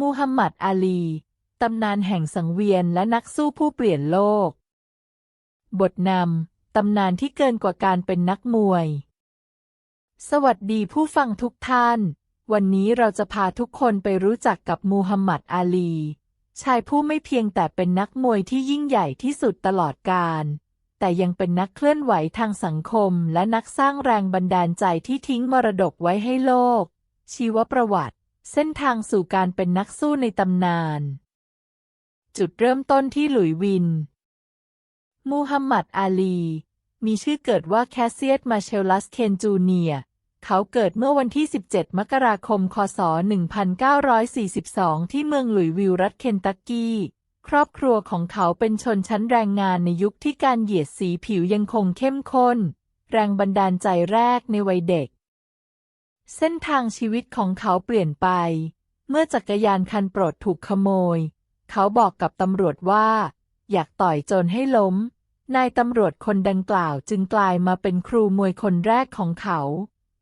มูฮัมหมัดอาลี ตำนานแห่งสังเวียนและนักสู้ผู้เปลี่ยนโลก บทนำ ตำนานที่เกินกว่าการเป็นนักมวย สวัสดีผู้ฟังทุกท่าน วันนี้เราจะพาทุกคนไปรู้จักกับมูฮัมหมัดอาลี ชายผู้ไม่เพียงแต่เป็นนักมวยที่ยิ่งใหญ่ที่สุดตลอดกาลแต่ยังเป็นนักเคลื่อนไหวทางสังคมและนักสร้างแรงบันดาลใจที่ทิ้งมรดกไว้ให้โลก ชีวประวัติ เส้นทางสู่การเป็นนักสู้ในตำนาน จุดเริ่มต้นที่หลุยวิน มูฮัมหมัดอาลี มีชื่อเกิดว่าแคสเซียตมาเชลลัสเคนจูเนีย เขาเกิดเมื่อวันที่ 17 มกราคม คศ 1942 ที่เมืองหลุยวิลรัฐเคนตักกี้ ครอบครัวของเขาเป็นชนชั้นแรงงานในยุคที่การเหยียดสีผิวยังคงเข้มข้น แรงบันดาลใจแรกในวัยเด็ก เส้นทางชีวิตของเขาเปลี่ยนไป เมื่อจักรยานคันโปรดถูกขโมย เขาบอกกับตำรวจว่า อยากต่อยจรให้ล้ม นายตำรวจคนดังกล่าวจึงกลายมาเป็นครูมวยคนแรกของเขา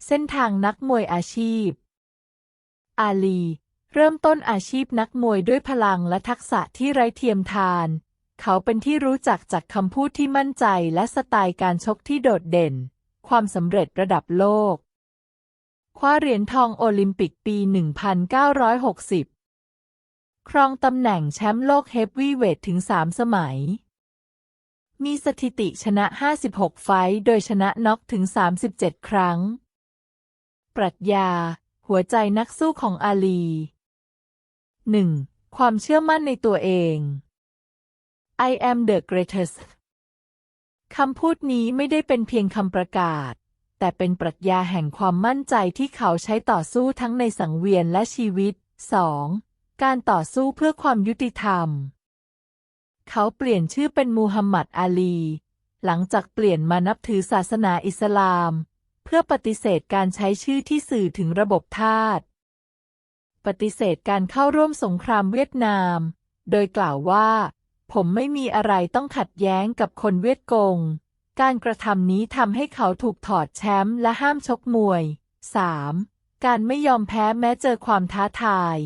เส้นทางนักมวยอาชีพ อาลี เริ่มต้นอาชีพนักมวยด้วยพลังและทักษะที่ไร้เทียมทาน เขาเป็นที่รู้จักจากคำพูดที่มั่นใจและสไตล์การชกที่โดดเด่น ความสำเร็จระดับโลก คว้าเหรียญทองโอลิมปิกปี 1960 ครองตำแหน่งแชมป์โลกเฮฟวีเวทถึง 3 สมัย มีสถิติชนะ 56 ไฟต์โดยชนะน็อกถึง 37 ครั้ง ปรัชญา หัวใจนักสู้ของอาลี 1. ความเชื่อมั่นในตัวเอง I am the greatest คำพูดนี้ไม่ได้เป็นเพียงคำประกาศ แต่เป็นปรัชญาแห่งความมั่นใจที่เขาใช้ต่อสู้ทั้งในสังเวียนและชีวิต 2. การต่อสู้เพื่อความยุติธรรม เขาเปลี่ยนชื่อเป็นมูฮัมหมัดอาลี หลังจากเปลี่ยนมานับถือศาสนาอิสลาม เพื่อปฏิเสธการใช้ชื่อที่สื่อถึงระบบทาสปฏิเสธการเข้าร่วมสงครามเวียดนาม โดยกล่าวว่า ผมไม่มีอะไรต้องขัดแย้งกับคนเวียดกง การกระทำนี้ทำให้เขาถูกถอดแชมป์และห้ามชกมวย 3. การไม่ยอมแพ้แม้เจอความท้าทาย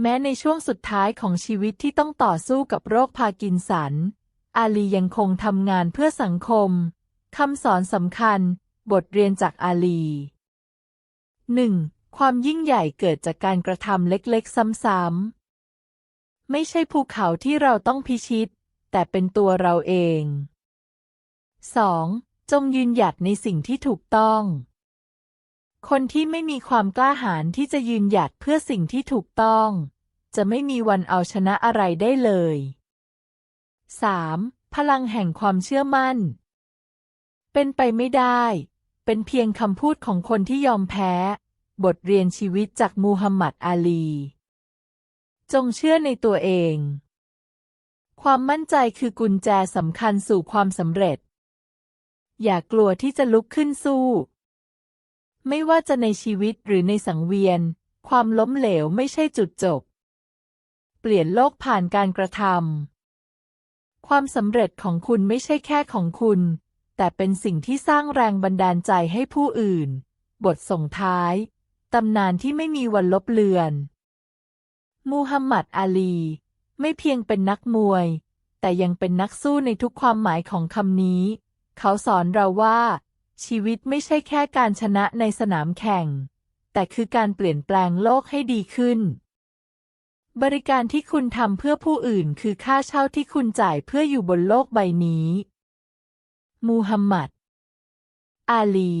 แม้ในช่วงสุดท้ายของชีวิตที่ต้องต่อสู้กับโรคพาร์กินสัน อาลียังคงทำงานเพื่อสังคม คำสอนสำคัญ บทเรียนจากอาลี 1. ความยิ่งใหญ่เกิดจากการกระทำเล็กๆ ซ้ำๆ ไม่ใช่ภูเขาที่เราต้องพิชิต แต่เป็นตัวเราเอง 2. จงยืนหยัดในสิ่งที่ถูกต้อง คนที่ไม่มีความกล้าหาญที่จะยืนหยัดเพื่อสิ่งที่ถูกต้อง จะไม่มีวันเอาชนะอะไรได้เลย 3. พลังแห่งความเชื่อมั่น เป็นไปไม่ได้ เป็นเพียงคำพูดของคนที่ยอมแพ้ บทเรียนชีวิตจากมูฮัมหมัดอาลี จงเชื่อในตัวเอง ความมั่นใจคือกุญแจสำคัญสู่ความสำเร็จ อย่ากลัวที่จะลุกขึ้นสู้ ไม่ว่าจะในชีวิตหรือในสังเวียน ความล้มเหลวไม่ใช่จุดจบ เปลี่ยนโลกผ่านการกระทำความสำเร็จของคุณไม่ใช่แค่ของคุณ แต่เป็นสิ่งที่สร้างแรงบันดาลใจให้ผู้อื่น บทส่งท้าย ตำนานที่ไม่มีวันลบเลือน มูฮัมหมัดอาลี ไม่เพียงเป็นนักมวย แต่ยังเป็นนักสู้ในทุกความหมายของคำนี้ เขาสอนเราว่า ชีวิตไม่ใช่แค่การชนะในสนามแข่ง แต่คือการเปลี่ยนแปลงโลกให้ดีขึ้น บริการที่คุณทำเพื่อผู้อื่นคือค่าเช่าที่คุณจ่ายเพื่ออยู่บนโลกใบนี้ มูฮัมหมัด อาลี